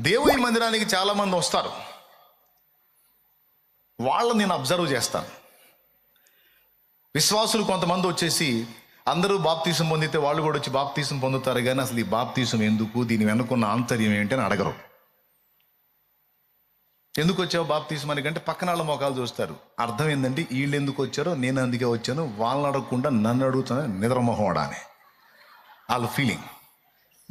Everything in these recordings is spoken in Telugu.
దేవుని మందిరానికి చాలామంది వస్తారు. వాళ్ళని నేను అబ్జర్వ్ చేస్తాను. విశ్వాసులు కొంతమంది వచ్చేసి అందరూ బాప్తీసం పొందితే వాళ్ళు కూడా వచ్చి బాప్తీసం పొందుతారు. కానీ అసలు ఈ బాప్తీసం ఎందుకు? దీని వెనుకున్న ఆంతర్యం ఏంటి అని అడగరు. ఎందుకు వచ్చావు బాప్తీసం అని కంటే పక్కన వాళ్ళ మొఖాలు చూస్తారు. అర్థం ఏంటంటే వీళ్ళు ఎందుకు వచ్చారో నేను అందుకే వచ్చాను. వాళ్ళని అడగకుండా నన్ను అడుగుతాను నిద్రమొహం అని వాళ్ళ ఫీలింగ్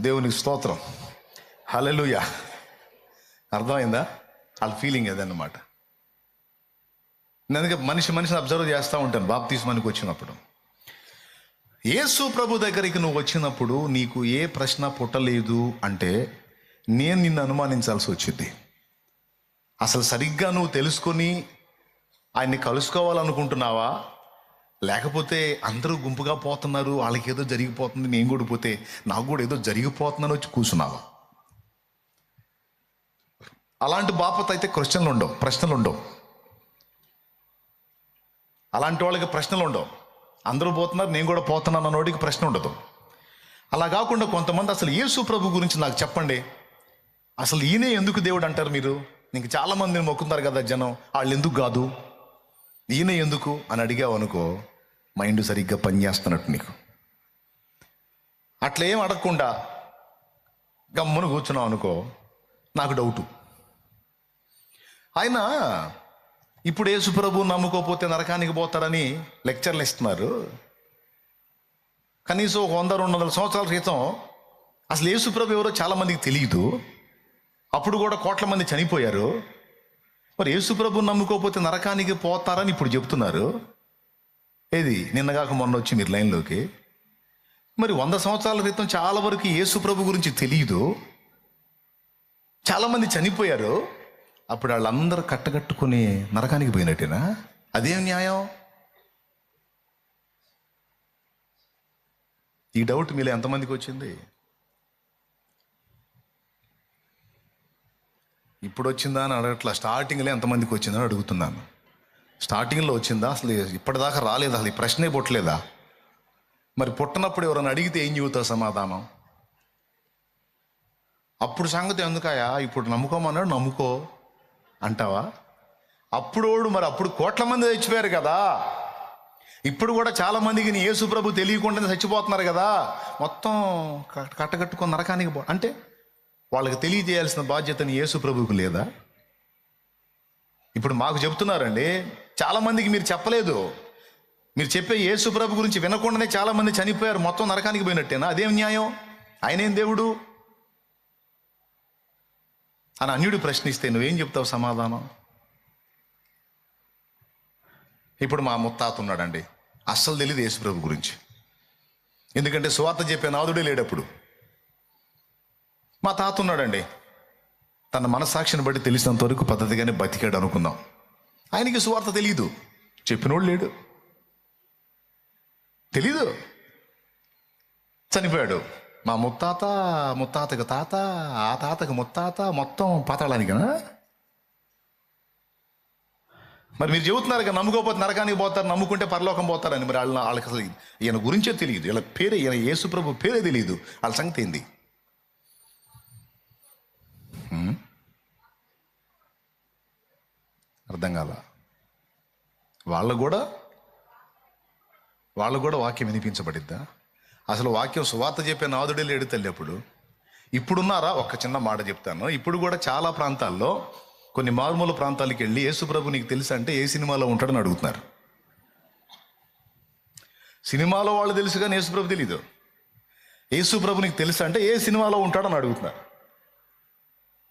దేవునికి స్తోత్రం. హలలుయా అర్థమైందా? వాళ్ళ ఫీలింగ్ అదన్నమాట నేను అందుకే మనిషి మనిషిని అబ్జర్వ్ చేస్తూ ఉంటాను బాప్తీస్మానికి వచ్చినప్పుడు. యేసు ప్రభు దగ్గరికి నువ్వు వచ్చినప్పుడు నీకు ఏ ప్రశ్న పుట్టలేదు అంటే నేను నిన్ను అనుమానించాల్సి వచ్చింది. అసలు సరిగ్గా నువ్వు తెలుసుకొని ఆయన్ని కలుసుకోవాలనుకుంటున్నావా? లేకపోతే అందరూ గుంపుగా పోతున్నారు వాళ్ళకి ఏదో జరిగిపోతుంది నేను కూడా పోతే నాకు కూడా ఏదో జరిగిపోతుందని వచ్చి కూర్చున్నావా? అలాంటి బాపత అయితే క్వశ్చన్లు ఉండవు ప్రశ్నలు ఉండవు అలాంటి వాళ్ళకి ప్రశ్నలు ఉండవు అందరూ పోతున్నారు నేను కూడా పోతున్నాను అన్నోడికి ప్రశ్న ఉండదు అలా కాకుండా కొంతమంది అసలు యేసు ప్రభు గురించి నాకు చెప్పండి. అసలు ఈయనే ఎందుకు దేవుడు అంటారు మీరు? ఇంక చాలామందిని మొక్కుతారు కదా జనం వాళ్ళు ఎందుకు కాదు? ఈయన ఎందుకు? అని అడిగావు అనుకో మైండ్ సరిగ్గా పనిచేస్తున్నట్టు నీకు. అట్లా ఏం అడగకుండా గమ్మును కూర్చున్నావు అనుకో నాకు డౌటు. ఆయన ఇప్పుడు యేసుప్రభు నమ్ముకోపోతే నరకానికి పోతారని లెక్చర్లు ఇస్తున్నారు. కనీసం ఒక వంద రెండు వందల సంవత్సరాల క్రితం అసలు యేసుప్రభు ఎవరో చాలా మందికి తెలియదు అప్పుడు కూడా కోట్ల మంది చనిపోయారు. మరి యేసుప్రభు నమ్ముకోపోతే నరకానికి పోతారని ఇప్పుడు చెప్తున్నారు. ఏది? నిన్నగాక మొన్న వచ్చి మీరు లైన్లోకి. మరి వంద సంవత్సరాల క్రితం చాలా వరకు యేసుప్రభు గురించి తెలియదు చాలామంది చనిపోయారు. అప్పుడు వాళ్ళందరూ కట్టకట్టుకుని నరకానికి పోయినట్టేనా? అదేం న్యాయం? ఈ డౌట్ మీలో ఎంతమందికి వచ్చింది? ఇప్పుడు వచ్చిందా అని అడగట్లా. స్టార్టింగ్లో ఎంతమందికి వచ్చిందని అడుగుతున్నాను. స్టార్టింగ్లో వచ్చిందా? అసలు ఇప్పటిదాకా రాలేదా? అసలు ఈ ప్రశ్నే పుట్టలేదా? మరి పుట్టనప్పుడు ఎవరైనా అడిగితే ఏం చెబుతావు సమాధానం? అప్పుడు సంగతి ఎందుకయా ఇప్పుడు నమ్ముకోమన్నాడు నమ్ముకో. అంటావా? అప్పుడోడు మరి అప్పుడు కోట్ల మంది చచ్చిపోయారు కదా. ఇప్పుడు కూడా చాలా మందికి నీ యేసుప్రభు తెలియకుండానే చచ్చిపోతున్నారు కదా. మొత్తం క- కట్టకట్టుకొని నరకానికి పో అంటే వాళ్ళకి తెలియజేయాల్సిన బాధ్యత యేసుప్రభుకు లేదా? ఇప్పుడు మాకు చెప్తున్నారండి చాలామందికి మీరు చెప్పలేదు. మీరు చెప్పే యేసుప్రభు గురించి వినకుండానే చాలామంది చనిపోయారు మొత్తం నరకానికి పోయినట్టేనా? అదేం న్యాయం? ఆయనేం దేవుడు? అని అన్యుడు ప్రశ్నిస్తే నువ్వేం చెప్తావు సమాధానం? ఇప్పుడు మా ముత్తాత ఉన్నాడండి. అస్సలు తెలియదు యేసుప్రభు గురించి. ఎందుకంటే సువార్త చెప్పే నాదుడే లేడప్పుడు. మా తాత ఉన్నాడండి. తన మనసాక్షిని బట్టి తెలిసినంత వరకు పద్ధతిగానే బతికాడు అనుకుందాం. ఆయనకి సువార్త తెలియదు చెప్పినోడు లేడు. తెలీదు. చనిపోయాడు. మా ముత్తాత ముత్తాతకు తాత ఆ తాతకు ముత్తాత మొత్తం పాతాళానికి మరి మీరు చెబుతున్నారు కదా నమ్ముకోపోతే నరకానికి పోతారు నమ్ముకుంటే పరలోకం పోతారని మరి వాళ్ళ వాళ్ళకి అసలు ఈయన గురించే తెలియదు. వీళ్ళ పేరే ఈయన యేసుప్రభు పేరే తెలియదు. వాళ్ళ సంగతి ఏంది? అర్థం కాల. వాళ్ళకు కూడా వాళ్ళకు కూడా వాక్యం వినిపించబడిద్దా? అసలు వాక్యం సువార్త చెప్పే నాదుడే లేడు తల్లి అప్పుడు. ఇప్పుడున్నారా? ఒక్క చిన్న మాట చెప్తాను. ఇప్పుడు కూడా చాలా ప్రాంతాల్లో కొన్ని మారుమూల ప్రాంతాలకు వెళ్ళి యేసుప్రభు నీకు తెలుసు అంటే ఏ సినిమాలో ఉంటాడని అడుగుతున్నారు. సినిమాలో వాళ్ళు తెలుసు కానీ యేసుప్రభు తెలీదు. యేసుప్రభు నీకు తెలుసా అంటే ఏ సినిమాలో ఉంటాడని అడుగుతున్నారు.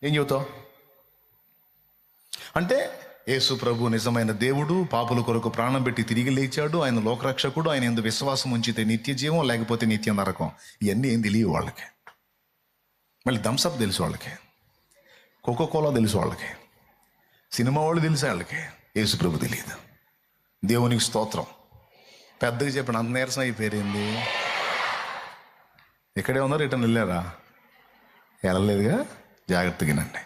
ఏం చెబుతావు? అంటే యేసు ప్రభు నిజమైన దేవుడు పాపుల కొరకు ప్రాణం పెట్టి తిరిగి లేచాడు. ఆయన లోకరక్షకుడు ఆయన ఎందు విశ్వాసం ఉంచితే నిత్య జీవం లేకపోతే నిత్య నరకం. ఇవన్నీ ఏం తెలియవు వాళ్ళకి. మళ్ళీ థమ్సప్ తెలుసు వాళ్ళకి. కోకో కోలా తెలుసు వాళ్ళకి. సినిమా వాళ్ళు తెలుసు వాళ్ళకి? యేసు ప్రభు తెలియదు. దేవునికి స్తోత్రం. పెద్దగా చెప్పిన అంత నీరసం అయిపోయింది. ఇక్కడే ఉన్నారు రిటర్న్ వెళ్ళారా? వెళ్ళలేదుగా? జాగ్రత్తగానండి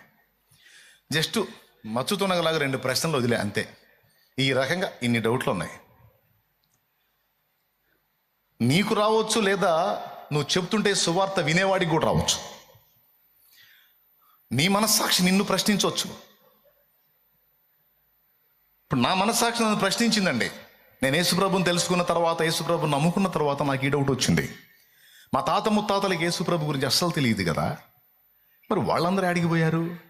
జస్ట్ మచ్చుతున్నగలాగా రెండు ప్రశ్నలు వదిలే అంతే. ఈ రకంగా ఇన్ని డౌట్లు ఉన్నాయి. నీకు రావచ్చు లేదా నువ్వు చెప్తుంటే సువార్త వినేవాడికి కూడా రావచ్చు. నీ మనస్సాక్షి నిన్ను ప్రశ్నించవచ్చు. ఇప్పుడు నా మనస్సాక్షి నన్ను ప్రశ్నించిందండి. నేను యేసుప్రభుని తెలుసుకున్న తర్వాత యేసుప్రభుని నమ్ముకున్న తర్వాత నాకు ఈ డౌట్ వచ్చింది. మా తాత ముత్తాతలకి యేసుప్రభు గురించి అస్సలు తెలియదు కదా. మరి వాళ్ళందరూ అడిగిపోయారు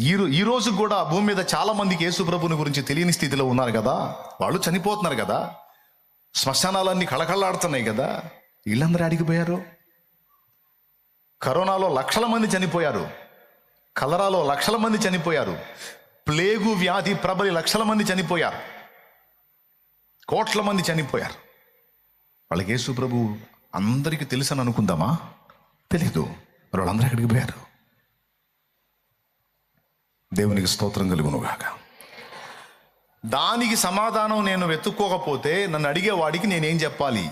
ఈ రో- ఈ రోజు కూడా భూమి మీద చాలా మందికి యేసుప్రభుని గురించి తెలియని స్థితిలో ఉన్నారు కదా? వాళ్ళు చనిపోతున్నారు కదా? శ్మశానాలన్నీ కళకళలాడుతున్నాయి కదా? వీళ్ళందరూ అడిగిపోయారు. కరోనాలో లక్షల మంది చనిపోయారు. కలరాలో లక్షల మంది చనిపోయారు. ప్లేగు వ్యాధి ప్రబలి లక్షల మంది చనిపోయారు. కోట్ల మంది చనిపోయారు. వాళ్ళకి యేసు ప్రభు అందరికీ తెలుసని అనుకుందామా? తెలీదు. వాళ్ళందరూ ఎక్కడికి పోయారు. దేవునికి స్తోత్రం కలుగునుగాక. దానికి సమాధానం నేను వెతుక్కోకపోతే నన్ను అడిగేవాడికి నేనేం చెప్పాలి?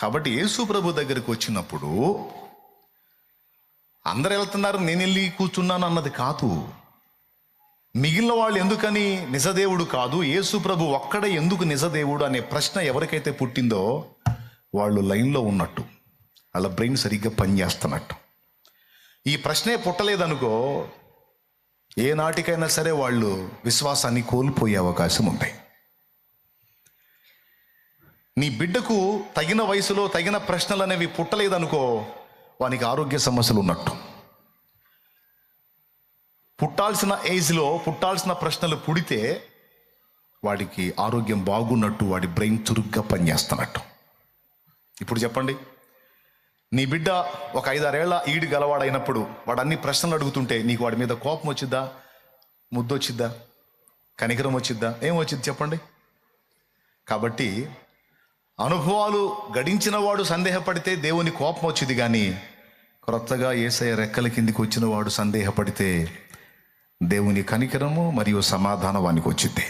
కాబట్టి యేసు ప్రభు దగ్గరికి వచ్చినప్పుడు అందరు వెళ్తున్నారు నేను వెళ్ళి కూర్చున్నాను అన్నది కాదు. మిగిలిన వాళ్ళు ఎందుకని నిజదేవుడు కాదు యేసు ప్రభు ఒక్కడే ఎందుకు నిజదేవుడు అనే ప్రశ్న ఎవరికైతే పుట్టిందో వాళ్ళు లైన్లో ఉన్నట్టు వాళ్ళ బ్రెయిన్ సరిగ్గా పనిచేస్తున్నట్టు. ఈ ప్రశ్నే పుట్టలేదనుకో ఏ నాటికైనా సరే వాళ్ళు విశ్వాసాన్ని కోల్పోయే అవకాశం ఉంది నీ బిడ్డకు తగిన వయసులో తగిన ప్రశ్నలు అనేవి పుట్టలేదనుకో వానికి ఆరోగ్య సమస్యలు ఉన్నట్టు. పుట్టాల్సిన ఏజ్లో పుట్టాల్సిన ప్రశ్నలు పుడితే వాడికి ఆరోగ్యం బాగున్నట్టు వాడి బ్రెయిన్ చురుగ్గా పనిచేస్తున్నట్టు. ఇప్పుడు చెప్పండి. నీ బిడ్డ ఒక ఐదారేళ్ళ ఈడు గలవాడైనప్పుడు వాడు అన్ని ప్రశ్నలు అడుగుతుంటే నీకు వాడి మీద కోపం వచ్చిద్దా? ముద్దు వచ్చిద్దా? కనికరం వచ్చిద్దా? ఏం వచ్చింది చెప్పండి. కాబట్టి అనుభవాలు గడించిన వాడు సందేహపడితే దేవుని కోపం వచ్చింది కానీ క్రొత్తగా ఏసయ రెక్కల కిందికి వచ్చిన వాడు సందేహపడితే దేవుని కనికరము మరియు సమాధానం వానికి వచ్చింది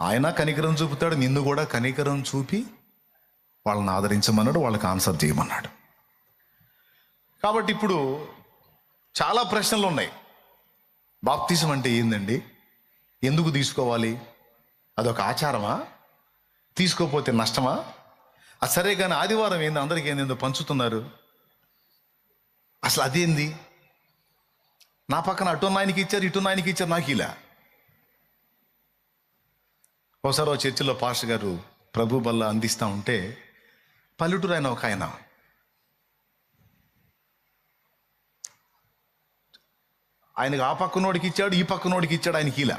ఆయన కనికరం చూపుతాడు నిన్ను కూడా కనికరం చూపి వాళ్ళని ఆదరించమన్నాడు వాళ్ళకి ఆన్సర్ చేయమన్నాడు. కాబట్టి ఇప్పుడు చాలా ప్రశ్నలు ఉన్నాయి. బాప్తిజం అంటే ఏందండి? ఎందుకు తీసుకోవాలి? అదొక ఆచారమా? తీసుకోపోతే నష్టమా? అది సరే కానీ ఆదివారం ఏంది? అందరికీ ఏంది పంచుతున్నారు. అసలు అదేంది? నా పక్కన అటు నాయనకి ఇచ్చారు ఇటు నాయనకి ఇచ్చారు నాకు ఇలా. ఒకసారి ఓ చర్చిలో పాస్టర్ గారు ప్రభు బల్ల అందిస్తూ ఉంటే పల్లెటూరు ఆయన ఒక ఆయన ఆయనకు ఆ పక్కనోడికి ఇచ్చాడు ఈ పక్కనోడికి ఇచ్చాడు ఆయనకి ఇలా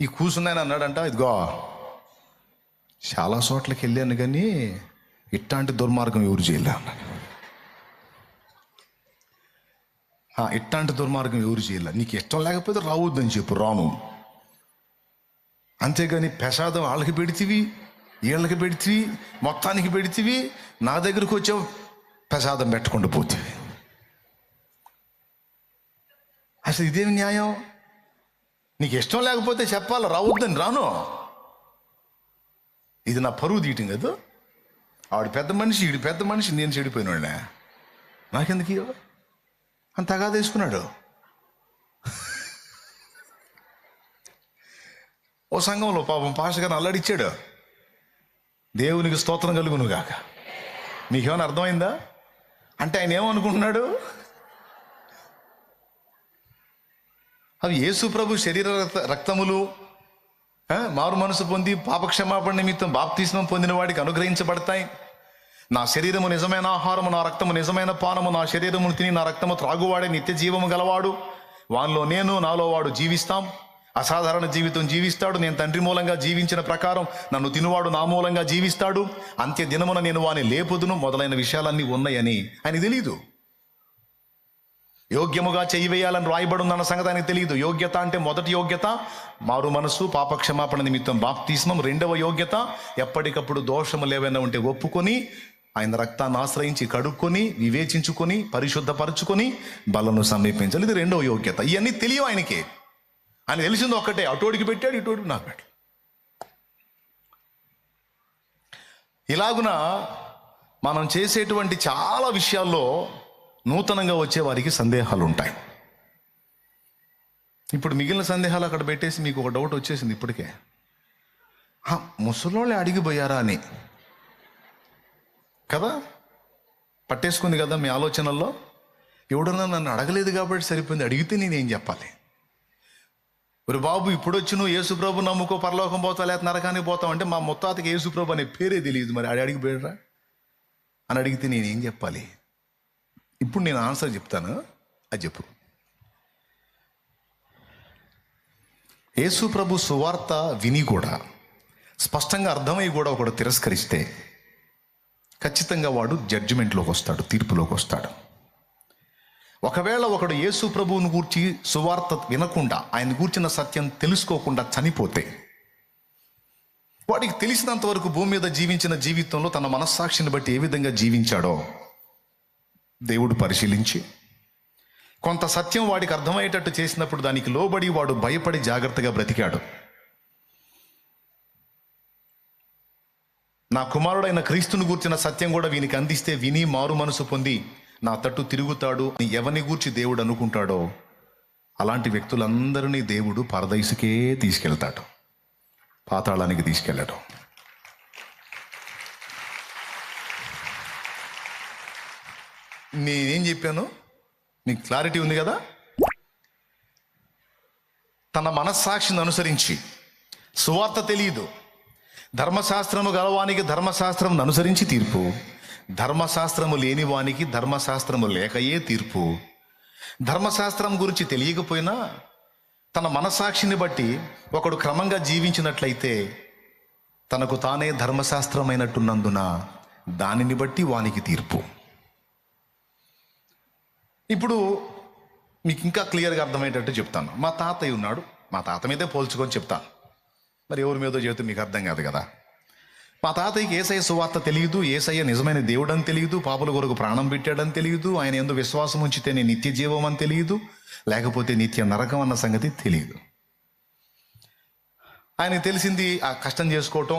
ఈ కూర్చున్నాయని అన్నాడంట ఇదిగో చాలా చోట్లకి వెళ్ళాను కానీ ఇట్లాంటి దుర్మార్గం ఎవరు చేయలే ఇట్లాంటి దుర్మార్గం ఎవరు చేయలే నీకు ఇష్టం లేకపోతే రావద్దని చెప్పు రాను అంతేగాని ప్రసాదం వాళ్ళకి పెడితివి వీళ్ళకి పెడితివి మొత్తానికి పెడితివి నా దగ్గరకు వచ్చే ప్రసాదం పెట్టకుండా పోతివి. అసలు ఇదేమి న్యాయం? నీకు ఇష్టం లేకపోతే చెప్పాలి? రావద్దని రాను. ఇది నా పరువు తీయటం కదా. ఆవిడ పెద్ద మనిషి ఈడు పెద్ద మనిషి నేను చెడిపోయినాడే నాకెందుకు అని అంతగా వేసుకున్నాడు. ఓ సంఘంలో పాపం పాస్టర్ గారిని అల్లడిచ్చాడు దేవునికి స్తోత్రం కలుగును గాక మీకేమైనా అర్థమైందా? అంటే ఆయన ఏమనుకుంటున్నాడు? అవి యేసు ప్రభు శరీర రక్త- రక్తములు మారు మనసు పొంది పాపక్షమాపణ నిమిత్తం బాప్తిస్మం పొందిన వాడికి అనుగ్రహించబడతాయి. నా శరీరము నిజమైన ఆహారము నా రక్తము నిజమైన పానము నా శరీరమును తిని నా రక్తము త్రాగువాడే నిత్య జీవము గలవాడు. వానిలో నేను నాలో వాడు జీవిస్తాం. అసాధారణ జీవితం జీవిస్తాడు. నేను తండ్రి మూలంగా జీవించిన ప్రకారం నన్ను తినువాడు నా మూలంగా జీవిస్తాడు. అంత్య దినమున నేను వాని లేపుదును మొదలైన విషయాలన్నీ ఉన్నాయని ఆయన తెలియదు యోగ్యముగా చేయివేయాలని రాయబడుందన్న సంగతి ఆయనకు తెలియదు యోగ్యత అంటే మొదటి యోగ్యత మారు మనసు పాపక్షమాపణ నిమిత్తం బాప్తిస్మం రెండవ యోగ్యత ఎప్పటికప్పుడు దోషములు ఏవైనా ఉంటే ఒప్పుకొని ఆయన రక్తాన్ని ఆశ్రయించి కడుక్కొని వివేచించుకొని పరిశుద్ధపరచుకొని బలను సమీపించాలి. ఇది రెండవ యోగ్యత. ఇవన్నీ తెలియవు ఆయనకి. ఆయన తెలిసింది ఒక్కటే అటోడికి పెట్టాడు ఇటోడికి నాకు పెట్టాడు. ఇలాగున మనం చేసేటువంటి చాలా విషయాల్లో నూతనంగా వచ్చే వారికి సందేహాలు ఉంటాయి ఇప్పుడు మిగిలిన సందేహాలు అక్కడ పెట్టేసి మీకు ఒక డౌట్ వచ్చేసింది ఇప్పటికే. "హ, ముసలోళ్ళే అడిగిపోయారా అని. కదా? పట్టేసుకుంది కదా మీ ఆలోచనల్లో? ఎవడన్నా నన్ను అడగలేదు కాబట్టి సరిపోయింది అడిగితే నేనేం చెప్పాలి? మరి బాబు ఇప్పుడు వచ్చి నువ్వు యేసుప్రభు నమ్ముకో పరలోకం పోతా లేకపోతే నరకానికి పోతావు అంటే మా ముత్తాతకి యేసుప్రభు అనే పేరే తెలియదు మరి. అడి అడిగి పోయారా అని అడిగితే నేను ఏం చెప్పాలి? ఇప్పుడు నేను ఆన్సర్ చెప్తాను. అది చెప్పు. యేసుప్రభు సువార్త విని కూడా స్పష్టంగా అర్థమై కూడా ఒకడు తిరస్కరిస్తే ఖచ్చితంగా వాడు జడ్జిమెంట్లోకి వస్తాడు తీర్పులోకి వస్తాడు. ఒకవేళ ఒకడు యేసు ప్రభువును గూర్చి సువార్త వినకుండా ఆయన గూర్చిన సత్యం తెలుసుకోకుండా చనిపోతే వాడికి తెలిసినంత వరకు భూమి మీద జీవించిన జీవితంలో తన మనస్సాక్షిని బట్టి ఏ విధంగా జీవించాడో దేవుడు పరిశీలించి కొంత సత్యం వాడికి అర్థమయ్యేటట్టు చేసినప్పుడు దానికి లోబడి వాడు భయపడి జాగ్రత్తగా బ్రతికాడు. నా కుమారుడైన క్రీస్తుని గూర్చిన సత్యం కూడా వీనికి అందిస్తే విని మారు మనసు పొంది నా తట్టు తిరుగుతాడు అని ఎవరిని గూర్చి దేవుడు అనుకుంటాడో? అలాంటి వ్యక్తులందరినీ దేవుడు పరదైసుకే తీసుకెళ్తాడు. పాతాళానికి తీసుకెళ్ళడం. నేనేం చెప్పాను? నీకు క్లారిటీ ఉంది కదా? తన మనస్సాక్షిని అనుసరించి సువార్త తెలియదు. ధర్మశాస్త్రము గలవానికి ధర్మశాస్త్రం అనుసరించి తీర్పు. ధర్మశాస్త్రము లేని వానికి ధర్మశాస్త్రము లేకయే తీర్పు. ధర్మశాస్త్రం గురించి తెలియకపోయినా తన మనసాక్షిని బట్టి ఒకడు క్రమంగా జీవించినట్లయితే తనకు తానే ధర్మశాస్త్రమైనట్టున్నందున దానిని బట్టి వానికి తీర్పు. ఇప్పుడు మీకు ఇంకా క్లియర్గా అర్థమయ్యేటట్టు చెప్తాను. మా తాతయ్య ఉన్నాడు. మా తాత మీదే పోల్చుకొని చెప్తాను. మరి ఎవరి మీదో చెబితే మీకు అర్థం కాదు కదా. మా తాతయ్యకి ఏసయ్య సువార్త తెలియదు ఏసయ్య నిజమైన దేవుడని తెలియదు పాపల కొరకు ప్రాణం పెట్టాడని తెలియదు ఆయన ఎందు విశ్వాసం ఉంచితేనే నిత్య జీవం అని తెలియదు లేకపోతే నిత్య నరకం అన్న సంగతి తెలియదు. ఆయన తెలిసింది ఆ కష్టం చేసుకోవటం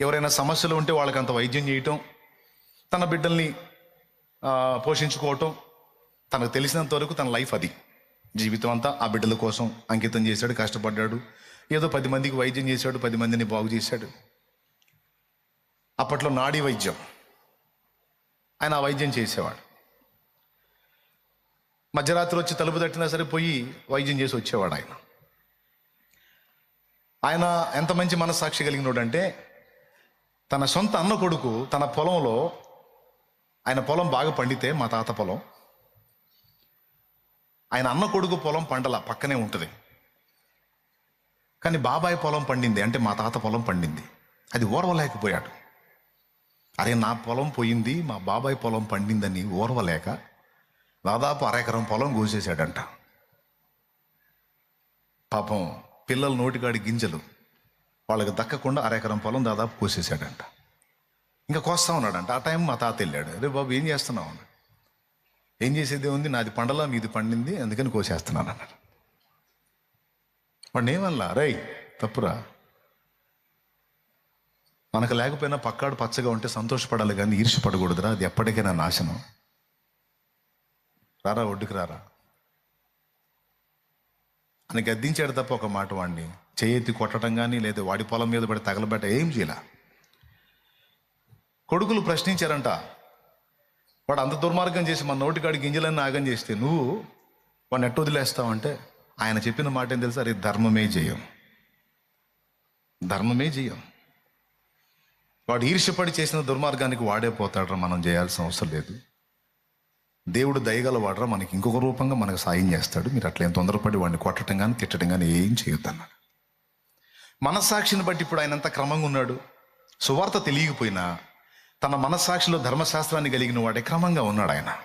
ఎవరైనా సమస్యలు ఉంటే వాళ్ళకి అంత వైద్యం చేయటం తన బిడ్డల్ని పోషించుకోవటం తనకు తెలిసినంత వరకు తన లైఫ్ అది. జీవితం అంతా ఆ బిడ్డల కోసం అంకితం చేశాడు కష్టపడ్డాడు ఏదో పది మందికి వైద్యం చేశాడు పది మందిని బాగు చేశాడు. అప్పట్లో నాడీ వైద్యం. ఆయన ఆ వైద్యం చేసేవాడు. మధ్యరాత్రి వచ్చి తలుపు తట్టినా సరే పోయి వైద్యం చేసి వచ్చేవాడు ఆయన. ఆయన ఎంత మంచి మనస్సాక్షి కలిగినోడంటే తన సొంత అన్న కొడుకు తన పొలంలో ఆయన పొలం బాగా పండితే మా తాత పొలం ఆయన అన్న కొడుకు పొలం పండల పక్కనే ఉంటుంది. కానీ బాబాయ్ పొలం పండింది అంటే మా తాత పొలం పండింది. అది ఓర్వలేకపోయాడు. అరే నా పొలం పోయింది మా బాబాయ్ పొలం పండిందని ఓర్వలేక దాదాపు అరెకరం పొలం కోసేశాడంట పాపం పిల్లల నోటికాడి గింజలు వాళ్ళకి దక్కకుండా అరెకరం పొలం దాదాపు కోసేశాడంట. ఇంకా కోస్తా ఉన్నాడంట. ఆ టైం మా తాత వెళ్ళాడు. అరే బాబు ఏం చేస్తున్నావు? అన్నాడు. ఏం చేసేది ఉంది నాది పండలా మీది పండింది అందుకని కోసేస్తున్నాను అన్నాడు. వాడిని ఏమన్నా రై తప్పురా. మనకు లేకపోయినా పక్కాడు పచ్చగా ఉంటే సంతోషపడాలి కానీ ఈర్షపడకూడదురా అది ఎప్పటికైనా నాశనం. రారా ఒడ్డుకు రారా? అని గద్దించాడు తప్ప ఒక మాట వాడిని చేయెత్తి కొట్టడం కానీ లేదా వాడి పొలం మీద పడి తగలబెట్ట ఏం చేయలే? కొడుకులు ప్రశ్నించారంట వాడు అంత దుర్మార్గం చేసి మన నోటికాడి గింజలన్నీ ఆగం చేస్తే నువ్వు వాడిని ఎట్టు వదిలేస్తావంటే? ఆయన చెప్పిన మాట ఏం తెలుసా? అది ధర్మమే జయం. ధర్మమే జయం. వాడు ఈర్ష్యపడి చేసిన దుర్మార్గానికి వాడే పోతాడరా మనం చేయాల్సిన అవసరం లేదు. దేవుడు దయగలవాడరా మనకి ఇంకొక రూపంగా మనకు సాయం చేస్తాడు. మీరు అట్లా ఏం తొందరపడి వాడిని కొట్టడం కానీ తిట్టడం కానీ ఏం చేయొద్దన్నాడు. మనస్సాక్షిని బట్టి ఇప్పుడు ఆయన అంత క్రమంగా ఉన్నాడు? సువార్త తెలియకపోయినా తన మనస్సాక్షిలో ధర్మశాస్త్రాన్ని కలిగిన వాడే క్రమంగా ఉన్నాడు ఆయన.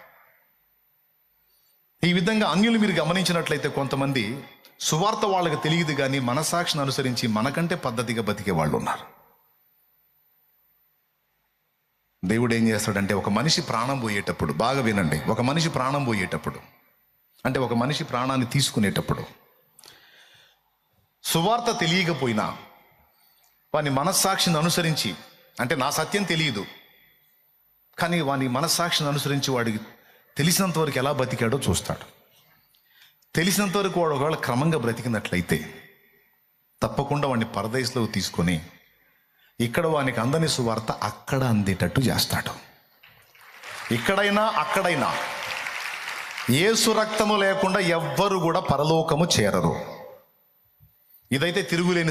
ఈ విధంగా అన్యులు మీరు గమనించినట్లయితే కొంతమంది సువార్త వాళ్ళకి తెలియదు కానీ మనస్సాక్షిని అనుసరించి మనకంటే పద్ధతిగా బతికే వాళ్ళు ఉన్నారు. దేవుడు ఏం చేస్తాడంటే ఒక మనిషి ప్రాణం పోయేటప్పుడు బాగా వినండి ఒక మనిషి ప్రాణం పోయేటప్పుడు అంటే ఒక మనిషి ప్రాణాన్ని తీసుకునేటప్పుడు సువార్త తెలియకపోయినా వాని మనస్సాక్షిని అనుసరించి అంటే నా సత్యం తెలియదు కానీ వాని మనస్సాక్షిని అనుసరించి వాడికి తెలిసినంతవరకు ఎలా బతికాడో చూస్తాడు. తెలిసినంతవరకు వాడు ఒకవేళ క్రమంగా బ్రతికినట్లయితే తప్పకుండా వాడిని పరదేశంలో తీసుకొని ఇక్కడ వానికి అందని సువార్త అక్కడ అందేటట్టు చేస్తాడు. ఇక్కడైనా అక్కడైనా. ఏసు రక్తము లేకుండా ఎవ్వరు కూడా పరలోకము చేరరు. ఇదైతే తిరుగులేని